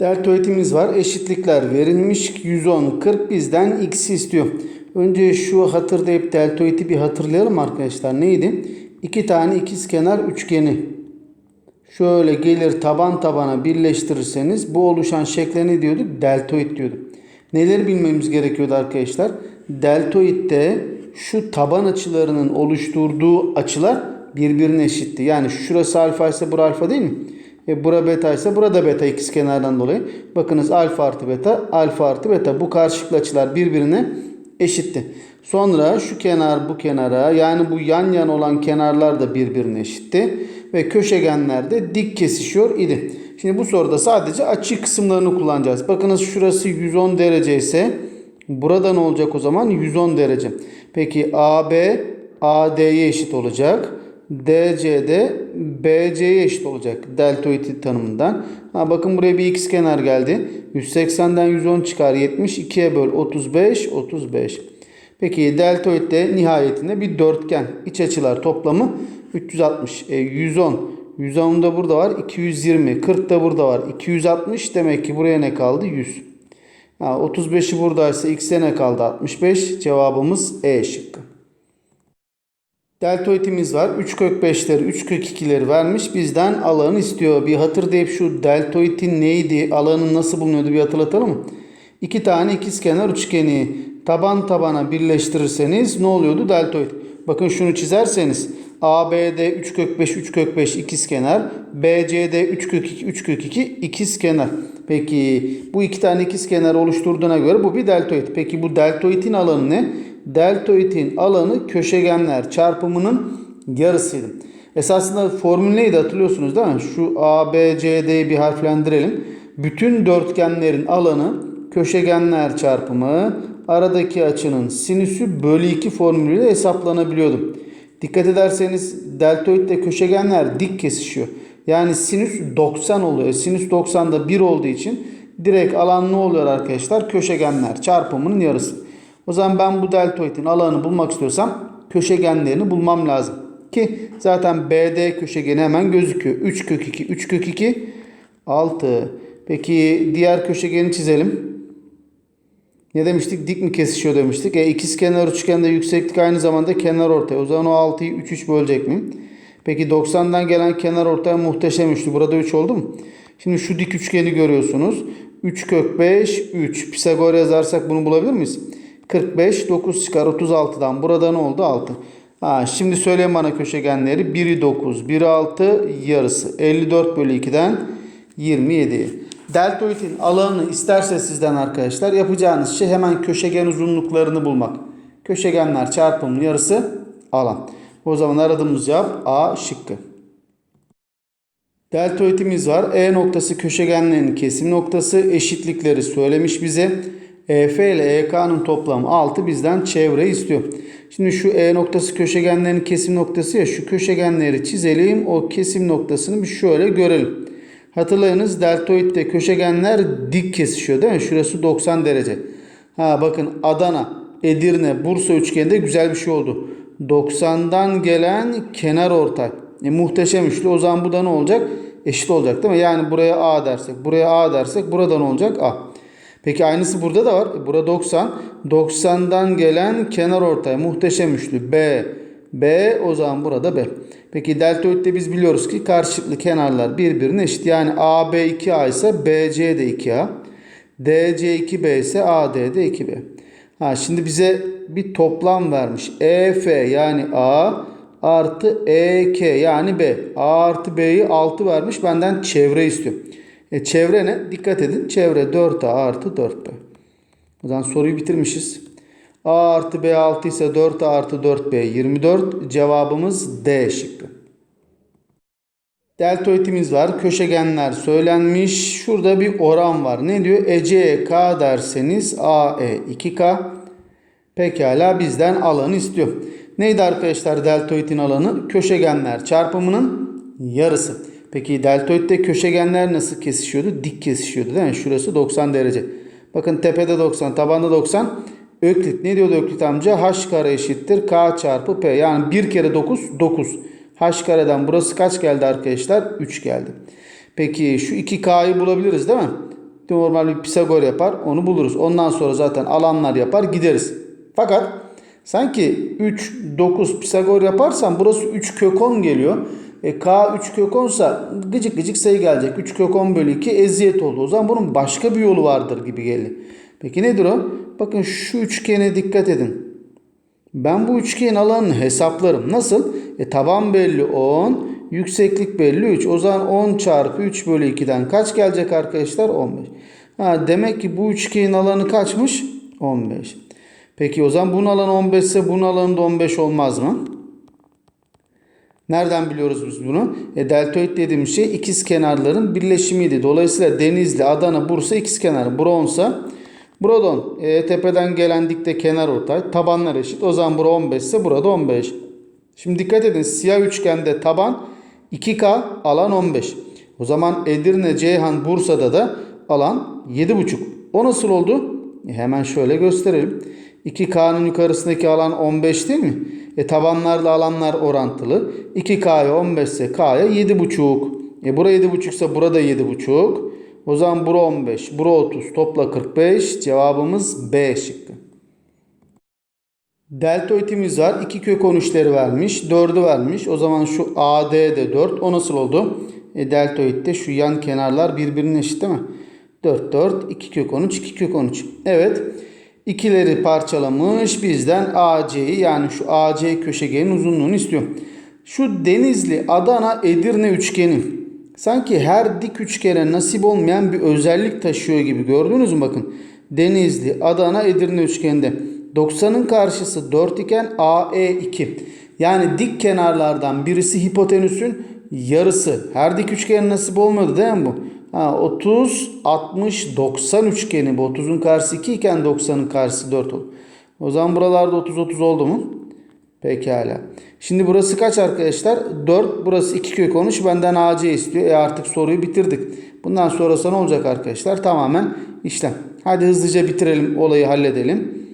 Deltoidimiz var. Eşitlikler verilmiş. 110, 40 bizden x'i istiyor. Önce şu hatırlayıp deltoidi bir hatırlayalım arkadaşlar. Neydi? İki tane ikizkenar üçgeni. Şöyle gelir taban tabana birleştirirseniz bu oluşan şekle ne diyorduk? Deltoid diyorduk. Neleri bilmemiz gerekiyordu arkadaşlar? Deltoidde şu taban açılarının oluşturduğu açılar birbirine eşitti. Yani şurası alfa ise bura alfa değil mi? E bura beta ise burada beta ikizkenardan dolayı. Bakınız alfa artı beta, alfa artı beta. Bu karşılıklı açılar birbirine eşitti. Sonra şu kenar bu kenara yani bu yan yan olan kenarlar da birbirine eşitti. Ve köşegenler de dik kesişiyor idi. Şimdi bu soruda sadece açı kısımlarını kullanacağız. Bakınız şurası 110 derece ise burada ne olacak o zaman? 110 derece. Peki AB AD'ye eşit olacak. DC de BC'ye eşit olacak. Deltoid tanımından. Ha, bakın buraya bir x kenar geldi. 180'den 110 çıkar 70. 2'ye böl 35. 35. Peki deltoidde nihayetinde bir dörtgen. İç açılar toplamı 360. E, 110. 110 da burada var. 220. 40 da burada var. 260. Demek ki buraya ne kaldı? 100. Ha, 35'i buradaysa x'e ne kaldı? 65. Cevabımız E şıkkı. Deltoidimiz var. 3 kök 5'leri, 3 kök 2'leri vermiş. Bizden alanı istiyor. Bir hatırlayıp şu deltoidin neydi? Alanı nasıl bulunuyordu bir hatırlatalım mı? İki tane ikizkenar üçgeni taban tabana birleştirirseniz ne oluyordu? Deltoid. Bakın şunu çizerseniz ABD 3 kök 5 3 kök 5 ikizkenar. BCD 3 kök 2 3 kök 2 ikizkenar. Peki bu iki tane ikizkenar oluşturduğuna göre bu bir deltoid. Peki bu deltoidin alanı ne? Deltoidin alanı köşegenler çarpımının yarısıydı. Esasında formül neydi hatırlıyorsunuz değil mi? Şu A, B, C, D'yi bir harflendirelim. Bütün dörtgenlerin alanı köşegenler çarpımı aradaki açının sinüsü bölü 2 formülüyle hesaplanabiliyordu. Dikkat ederseniz deltoid ile köşegenler dik kesişiyor. Yani sinüs 90 oluyor. Sinüs 90'da 1 olduğu için direkt alan ne oluyor arkadaşlar? Köşegenler çarpımının yarısı. O zaman ben bu deltoidin alanını bulmak istiyorsam köşegenlerini bulmam lazım. Ki zaten BD köşegeni hemen gözüküyor. 3 kök 2, 3 kök 2, 6. Peki diğer köşegeni çizelim. Ne demiştik? Dik mi kesişiyor demiştik. E ikiz kenar üçgende yükseklik aynı zamanda kenar ortay. O zaman o 6'yı 3 3 bölecek miyim? Peki 90'dan gelen kenar ortay muhteşem üçlü. Burada 3 oldu mu? Şimdi şu dik üçgeni görüyorsunuz. 3 kök 5 3. Pisagor yazarsak bunu bulabilir miyiz? 45 9 çıkar 36'dan. Burada ne oldu? 6. Ha, şimdi söyleyin bana köşegenleri. 1'i 9, 1'i 6 yarısı. 54 bölü 2'den 27. Deltoidin alanını isterse sizden arkadaşlar yapacağınız şey hemen köşegen uzunluklarını bulmak. Köşegenler çarpımının yarısı alan. O zaman aradığımız cevap A şıkkı. Deltoidimiz var. E noktası köşegenlerin kesim noktası eşitlikleri söylemiş bize. EF ile EK'nın toplamı 6 bizden çevre istiyor. Şimdi şu E noktası köşegenlerin kesim noktası ya şu köşegenleri çizelim. O kesim noktasını bir şöyle görelim. Hatırlayınız deltoidde köşegenler dik kesişiyor değil mi? Şurası 90 derece. Ha bakın Adana, Edirne, Bursa üçgeninde güzel bir şey oldu. 90'dan gelen kenar ortay. E, muhteşem üçlü. O zaman bu da ne olacak? Eşit olacak değil mi? Yani buraya A dersek, buraya A dersek burada ne olacak? A. Peki aynısı burada da var. Burada 90. 90'dan gelen kenar ortay. Muhteşem üçlü. B. B o zaman burada B. Peki deltoidde biz biliyoruz ki karşılıklı kenarlar birbirine eşit. Yani AB 2A ise BC de 2A. DC 2B ise AD de 2B. Ha, şimdi bize bir toplam vermiş. EF yani A artı EK yani B. A artı B'yi 6 vermiş. Benden çevre istiyor. E, çevre ne? Dikkat edin. Çevre 4A artı 4B. O zaman soruyu bitirmişiz. A artı B 6 ise 4A artı 4B 24. Cevabımız D şıkkı. Deltoidimiz var. Köşegenler söylenmiş. Şurada bir oran var. Ne diyor? EC K derseniz AE 2K. Pekala bizden alanı istiyor. Neydi arkadaşlar deltoidin alanı? Köşegenler çarpımının yarısı. Peki deltoidde köşegenler nasıl kesişiyordu? Dik kesişiyordu değil mi? Şurası 90 derece. Bakın tepede 90, tabanda 90. Öklit ne diyordu Öklit amca? H kare eşittir K çarpı P. Yani 1 kere 9 9. H kareden burası kaç geldi arkadaşlar? 3 geldi. Peki şu 2K'yı bulabiliriz değil mi? Normal bir Pisagor yapar onu buluruz. Ondan sonra zaten alanlar yapar gideriz. Fakat sanki 3, 9 Pisagor yaparsan burası 3 kök 10 geliyor. E, K 3 kök 10 sa gıcık gıcık sayı gelecek. 3 kök 10 bölü 2 eziyet oldu. O zaman bunun başka bir yolu vardır gibi geldi. Peki nedir o? Bakın şu üçgene dikkat edin. Ben bu üçgenin alanını hesaplarım. Nasıl? E, taban belli 10, yükseklik belli 3. O zaman 10 çarpı 3 bölü 2'den kaç gelecek arkadaşlar? 15. Ha, demek ki bu üçgenin alanı kaçmış? 15. Peki o zaman bunun alanı 15 ise bunun alanı da 15 olmaz mı? Nereden biliyoruz biz bunu? E, deltoid dediğimiz şey ikiz kenarların birleşimiydi. Dolayısıyla Denizli, Adana, Bursa ikiz kenar. Bronsa Brodon e, tepeden gelen dikte kenar ortay. Tabanlar eşit. O zaman bura 15 ise burada 15. Şimdi dikkat edin siyah üçgende taban 2K alan 15. O zaman Edirne, Ceyhan, Bursa'da da alan 7,5. O nasıl oldu? E, hemen şöyle gösterelim. 2K'nın yukarısındaki alan 15 değil mi? E tabanlarla alanlar orantılı. 2K'ya 15 ise K'ya 7,5. E bura 7,5 ise burada 7,5. O zaman bura 15, bura 30, topla 45. Cevabımız B şıkkı. Deltoidimiz var. 2 kök 13'leri vermiş. 4'ü vermiş. O zaman şu AD de 4. O nasıl oldu? E, deltoidde şu yan kenarlar birbirine eşit değil mi? 4, 4, 2 kök 13, 2 kök 13. Evet. İkileri parçalamış. Bizden AC'yi yani şu AC köşegenin uzunluğunu istiyor. Şu Denizli, Adana, Edirne üçgeni sanki her dik üçgene nasip olmayan bir özellik taşıyor gibi. Gördünüz mü bakın. Denizli, Adana, Edirne üçgeninde 90'ın karşısı 4 iken AE 2. Yani dik kenarlardan birisi hipotenüsün yarısı. Her dik üçgen nasip olmadı değil mi bu? Ha, 30, 60, 90 üçgeni bu. 30'un karşısı 2 iken 90'ın karşısı 4 oldu. O zaman buralarda 30, 30 oldu mu? Pekala. Şimdi burası kaç arkadaşlar? 4. Burası 2 kök 13. Benden AC istiyor. E artık soruyu bitirdik. Bundan sonrası ne olacak arkadaşlar? Tamamen işlem. Hadi hızlıca bitirelim. Olayı halledelim.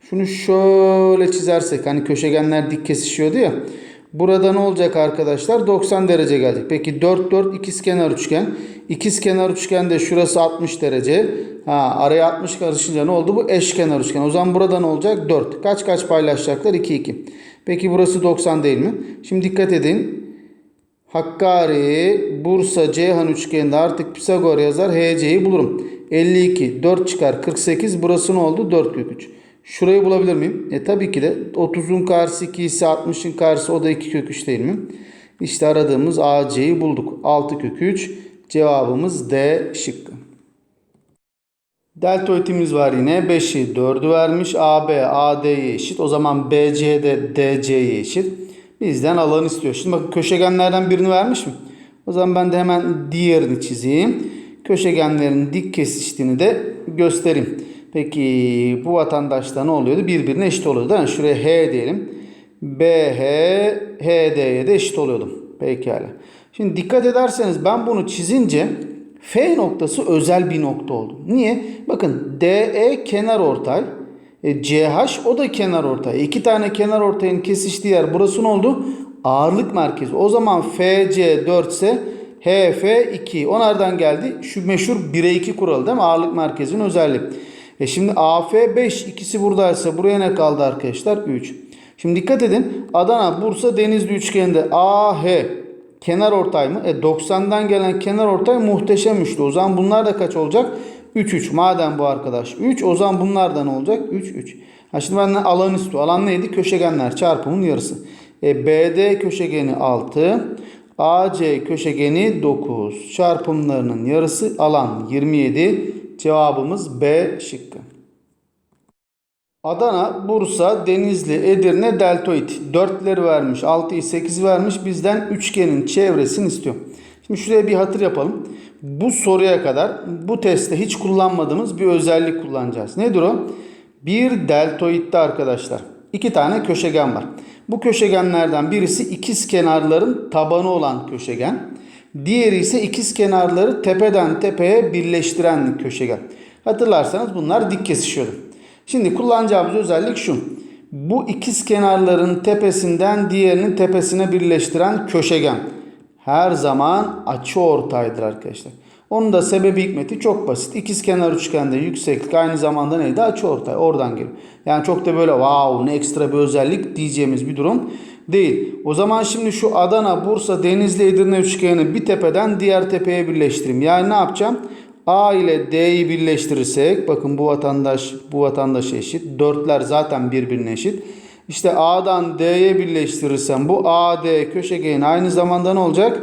Şunu şöyle çizersek hani köşegenler dik kesişiyordu ya. Burada ne olacak arkadaşlar? 90 derece geldik. Peki 4 4 ikizkenar üçgen. İkizkenar üçgende şurası 60 derece. Ha, araya 60 karışınca ne oldu? Bu eşkenar üçgen. O zaman burada ne olacak? 4. Kaç kaç paylaşacaklar? 2 2. Peki burası 90 değil mi? Şimdi dikkat edin. Hakkari, Bursa, Ceyhan üçgeninde artık Pisagor yazar. HC'yi bulurum. 52, 4 çıkar 48. Burası ne oldu? 4 kök 3. Şurayı bulabilir miyim? E tabii ki de 30'un karşısı 2 ise 60'ın karşısı o da 2 kök 3 değil mi? İşte aradığımız AC'yi bulduk. 6 kök 3. Cevabımız D şıkkı. Deltoidimiz var yine. 5'i 4'ü vermiş. AB AD'ye eşit. O zaman BC de DC'ye eşit. Bizden alan istiyor. Şimdi bakın köşegenlerden birini vermiş mi? O zaman ben de hemen diğerini çizeyim. Köşegenlerin dik kesiştiğini de göstereyim. Peki bu vatandaşta ne oluyordu? Birbirine eşit oluyordu. Yani şuraya H diyelim. BH HD'ye de eşit oluyordu. Pekala. Şimdi dikkat ederseniz ben bunu çizince F noktası özel bir nokta oldu. Niye? Bakın DE kenar ortay. E, CH o da kenar ortay. İki tane kenar ortayın kesiştiği yer burası ne oldu? Ağırlık merkezi. O zaman FC 4 ise HF 2. O nereden geldi? Şu meşhur 1'e 2 kuralı değil mi? Ağırlık merkezinin özelliği. E şimdi AF 5 ikisi buradaysa buraya ne kaldı arkadaşlar? 3. Şimdi dikkat edin. Adana, Bursa, Denizli üçgeninde AH kenar ortay mı? E 90'dan gelen kenar ortay muhteşem üçlü. O zaman bunlar da kaç olacak? 3 3. Madem bu arkadaş 3 o zaman bunlar da ne olacak? 3 3. Ha şimdi benden alan istiyor. Alan neydi? Köşegenler çarpımın yarısı. E BD köşegeni 6. AC köşegeni 9. Çarpımlarının yarısı alan 27. Cevabımız B şıkkı. Adana, Bursa, Denizli, Edirne, Deltoid. 4'leri vermiş. 6'yı 8 vermiş. Bizden üçgenin çevresini istiyor. Şimdi şuraya bir hatır yapalım. Bu soruya kadar bu testte hiç kullanmadığımız bir özellik kullanacağız. Nedir o? Bir deltoidde arkadaşlar. iki tane köşegen var. Bu köşegenlerden birisi ikiz kenarların tabanı olan köşegen. Diğeri ise ikiz kenarları tepeden tepeye birleştiren köşegen. Hatırlarsanız bunlar dik kesişiyordu. Şimdi kullanacağımız özellik şu. Bu ikiz kenarların tepesinden diğerinin tepesine birleştiren köşegen her zaman açı ortaydır arkadaşlar. Onun da sebebi hikmeti çok basit. İkizkenar üçgende yükseklik aynı zamanda neydi? Açıortay. Oradan geliyor. Yani çok da böyle wow ne ekstra bir özellik diyeceğimiz bir durum değil. O zaman şimdi şu Adana, Bursa, Denizli, Edirne üçgenini bir tepeden diğer tepeye birleştireyim. Yani ne yapacağım? A ile D'yi birleştirirsek bakın bu vatandaş bu vatandaş eşit. Dörtler zaten birbirine eşit. İşte A'dan D'ye birleştirirsem bu AD köşegeni aynı zamanda ne olacak?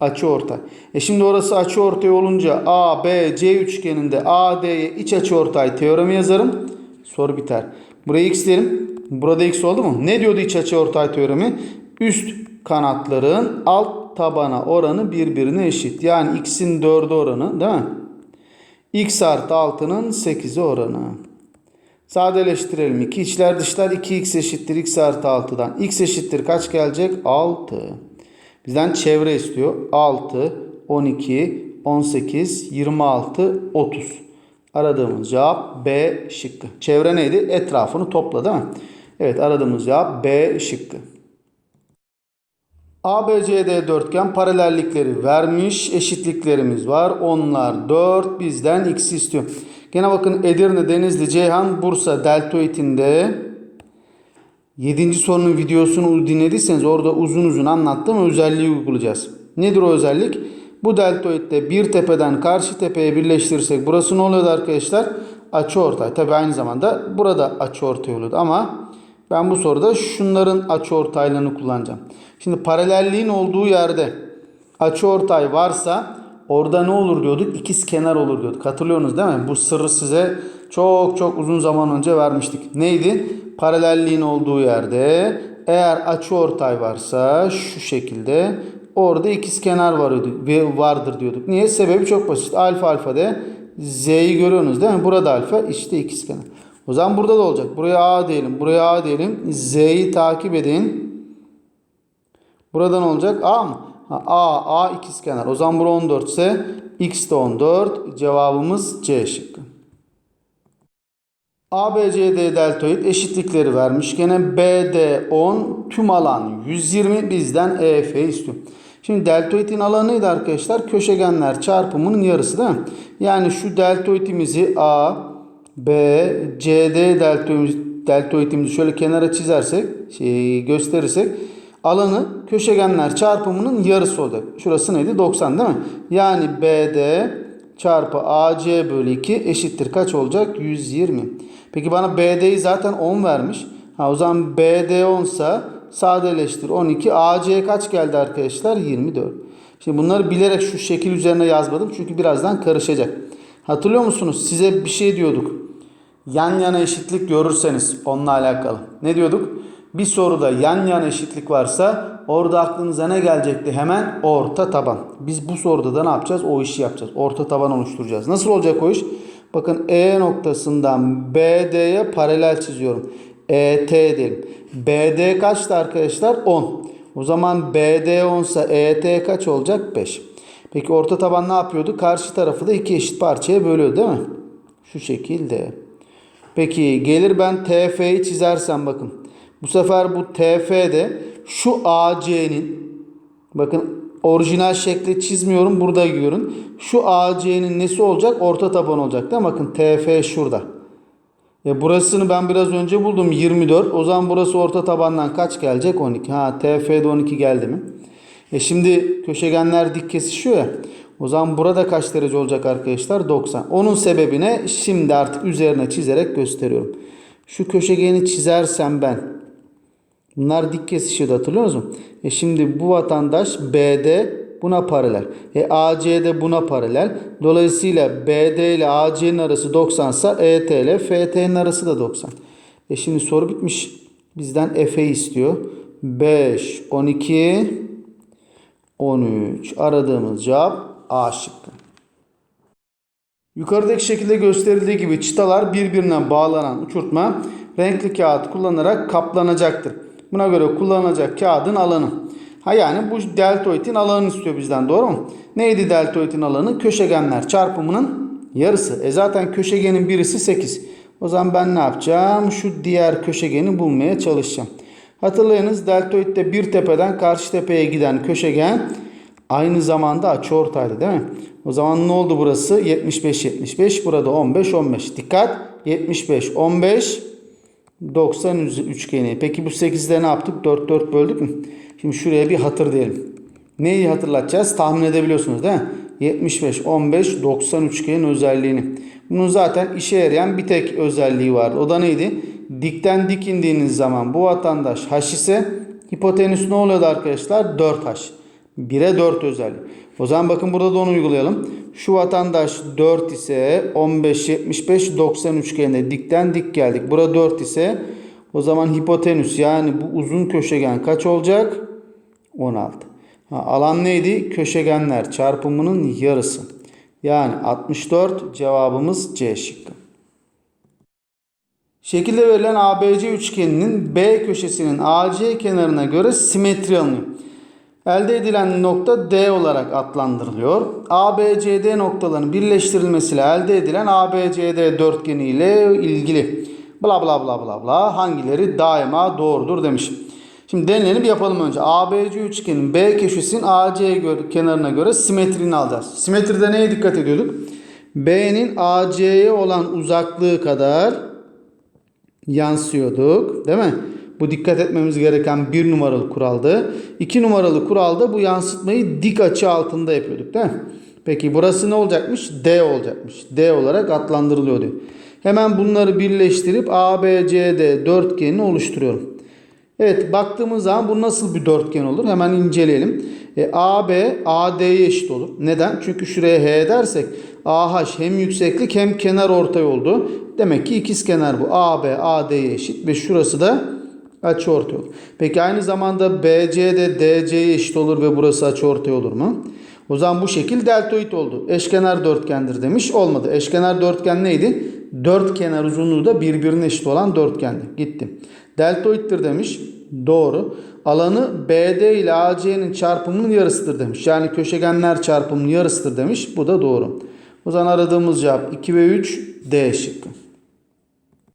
Açı ortay. E şimdi orası açı ortay olunca A, B, C üçgeninde AD'ye iç açı ortay teoremi yazarım. Soru biter. Buraya x derim. Burada x oldu mu? Ne diyordu iç açı ortay teoremi? Üst kanatların alt tabana oranı birbirine eşit. Yani x'in 4'ü oranı değil mi? x artı 6'nın 8'i oranı. Sadeleştirelim. 2 içler dışlar 2x eşittir x artı 6'dan. x eşittir kaç gelecek? 6. Bizden çevre istiyor. 6, 12, 18, 26, 30. Aradığımız cevap B şıkkı. Çevre neydi? Etrafını topla değil mi? Evet aradığımız cevap B şıkkı. ABCD dörtgen paralellikleri vermiş. Eşitliklerimiz var. Onlar 4 bizden x istiyor. Gene bakın Edirne, Denizli, Ceyhan, Bursa deltoidinde 7. sorunun videosunu dinlediyseniz orada uzun uzun anlattığım özelliği uygulayacağız. Nedir o özellik? Bu deltoidde bir tepeden karşı tepeye birleştirirsek burası ne oluyordu arkadaşlar? Açıortay. Tabi aynı zamanda burada açıortay oluyordu ama ben bu soruda şunların açıortaylığını kullanacağım. Şimdi paralelliğin olduğu yerde açıortay varsa orada ne olur diyorduk? İkiz kenar olur diyorduk. Hatırlıyorsunuz değil mi? Bu sırrı size çok çok uzun zaman önce vermiştik. Neydi? Paralelliğin olduğu yerde eğer açıortay varsa şu şekilde orada ikiz kenar vardır diyorduk. Niye? Sebebi çok basit. Alfa alfa de Z'yi görüyorsunuz değil mi? Burada alfa işte ikiz kenar. O zaman burada da olacak. Buraya A diyelim. Buraya A diyelim. Z'yi takip edin. Buradan olacak A mı? Ha, A, A ikizkenar. O zaman bura 14 ise X de 14. Cevabımız C şıkkı. ABCD deltoid eşitlikleri vermiş. Gene BD 10 tüm alan 120 bizden EF istiyor. Şimdi deltoidin alanı neydi arkadaşlar? Köşegenler çarpımının yarısı değil mi? Yani şu deltoidimizi A, B, CD deltoidimizi, deltoidimizi şöyle kenara çizersek, şey, gösterirsek alanı köşegenler çarpımının yarısı olacak. Şurası neydi? 90 değil mi? Yani BD çarpı AC bölü 2 eşittir kaç olacak? 120. Peki bana BD'yi zaten 10 vermiş. Ha, o zaman BD 10 ise sadeleştir 12. AC kaç geldi arkadaşlar? 24. Şimdi bunları bilerek şu şekil üzerine yazmadım. Çünkü birazdan karışacak. Hatırlıyor musunuz? Size bir şey diyorduk. Yan yana eşitlik görürseniz onunla alakalı. Ne diyorduk? Bir soruda yan yana eşitlik varsa orada aklınıza ne gelecekti? Hemen orta taban. Biz bu soruda da ne yapacağız? O işi yapacağız. Orta taban oluşturacağız. Nasıl olacak o iş? Bakın E noktasından BD'ye paralel çiziyorum. ET diyelim. BD kaçtı arkadaşlar? 10. O zaman BD 10 ise ET kaç olacak? 5. Peki orta taban ne yapıyordu? Karşı tarafı da iki eşit parçaya bölüyor değil mi? Şu şekilde. Peki gelir ben TF'yi çizersem bakın. Bu sefer bu TF'de şu AC'nin bakın orijinal şekli çizmiyorum burada görün. Şu AC'nin nesi olacak? Orta taban olacak değil mi? Bakın TF şurada. E burasını ben biraz önce buldum 24. O zaman burası orta tabandan kaç gelecek? 12. Ha TF'de 12 geldi mi? E şimdi köşegenler dik kesişiyor ya. O zaman burada kaç derece olacak arkadaşlar? 90. Onun sebebine şimdi artık üzerine çizerek gösteriyorum. Şu köşegeni çizersem ben Bunlar dik kesişiyordu hatırlıyor musunuz? E şimdi bu vatandaş BD buna paralel. E AC de buna paralel. Dolayısıyla BD ile AC'nin arası 90 ise ET ile FT'nin arası da 90. E şimdi soru bitmiş. Bizden F'e istiyor. 5, 12, 13. Aradığımız cevap A şıkkı. Yukarıdaki şekilde gösterildiği gibi çıtalar birbirine bağlanan uçurtma renkli kağıt kullanarak kaplanacaktır. Buna göre kullanılacak kağıdın alanı. Ha yani bu deltoidin alanını istiyor bizden doğru mu? Neydi deltoidin alanı? Köşegenler çarpımının yarısı. E zaten köşegenin birisi 8. O zaman ben ne yapacağım? Şu diğer köşegeni bulmaya çalışacağım. Hatırlayınız deltoidde bir tepeden karşı tepeye giden köşegen Aynı zamanda açıortaydı değil mi? O zaman ne oldu burası? 75 75. Burada 15 15. Dikkat. 75 15 90 üçgeni. Peki bu 8'de ne yaptık? 4 4 böldük mü? Şimdi şuraya bir hatır diyelim. Neyi hatırlatacağız? Tahmin edebiliyorsunuz değil mi? 75 15 90 üçgenin özelliğini. Bunun zaten işe yarayan bir tek özelliği vardı. O da neydi? Dikten dik indiğiniz zaman bu vatandaş h ise hipotenüs ne oluyordu arkadaşlar? 4h. 1'e 4 özelliği. O zaman bakın burada da onu uygulayalım. Şu vatandaş 4 ise 15 75 90 üçgeninde dikten dik geldik. Burada 4 ise o zaman hipotenüs yani bu uzun köşegen kaç olacak? 16. Ha, alan neydi? Köşegenler çarpımının yarısı. Yani 64 cevabımız C şıkkı. Şekilde verilen ABC üçgeninin B köşesinin AC kenarına göre simetri alınıyor. Elde edilen nokta D olarak adlandırılıyor. ABCD noktalarının birleştirilmesiyle elde edilen ABCD dörtgeni ile ilgili bla bla bla bla bla hangileri daima doğrudur demiş. Şimdi deneyelim yapalım önce. ABC üçgenin B köşesinin AC kenarına göre simetrini alacağız. Simetride neye dikkat ediyorduk? B'nin AC'ye olan uzaklığı kadar yansıyorduk. Değil mi? Bu dikkat etmemiz gereken bir numaralı kuraldı. İki numaralı kuralda bu yansıtmayı dik açı altında yapıyorduk değil mi? Peki burası ne olacakmış? D olacakmış. D olarak adlandırılıyor diyor. Hemen bunları birleştirip ABCD dörtgenini oluşturuyorum. Evet baktığımız zaman bu nasıl bir dörtgen olur? Hemen inceleyelim. E, AB AD'ye eşit olur. Neden? Çünkü şuraya H dersek AH hem yükseklik hem kenar ortay oldu. Demek ki ikiz kenar bu. AB AD'ye eşit ve şurası da açıortay olur. Peki aynı zamanda BC de DC'ye eşit olur ve burası açıortay olur mu? O zaman bu şekil deltoid oldu. Eşkenar dörtgendir demiş. Olmadı. Eşkenar dörtgen neydi? Dört kenar uzunluğu da birbirine eşit olan dörtgendi. Gitti. Deltoiddir demiş. Doğru. Alanı BD ile AC'nin çarpımının yarısıdır demiş. Yani köşegenler çarpımının yarısıdır demiş. Bu da doğru. O zaman aradığımız cevap 2 ve 3 D şıkkı.